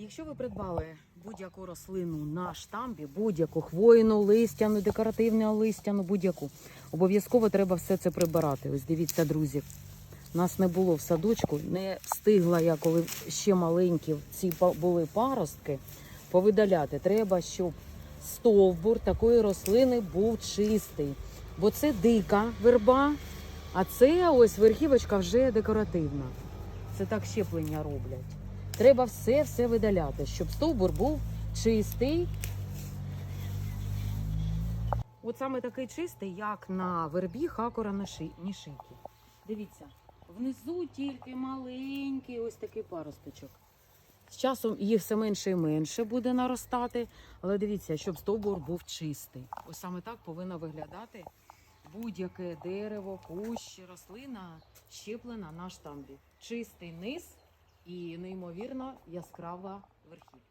Якщо ви придбали будь-яку рослину на штамбі, будь-яку хвойну, листяну, декоративну листяну, будь-яку, обов'язково треба все це прибирати. Ось дивіться, друзі. Нас не було в садочку, не встигла я, коли ще маленькі ці були паростки, повидаляти. Треба, щоб стовбур такої рослини був чистий. Бо це дика верба, а це ось верхівочка вже декоративна. Це так щеплення роблять. Треба все все видаляти, щоб стовбур був чистий. От саме такий чистий, як на вербі хакора нішики. Дивіться, внизу тільки маленький ось такий паросточок. З часом їх все менше і менше буде наростати, але дивіться, щоб стовбур був чистий. Ось саме так повинно виглядати будь-яке дерево, кущ, рослина щеплена на штамбі. Чистий низ і неймовірно яскрава верхівка.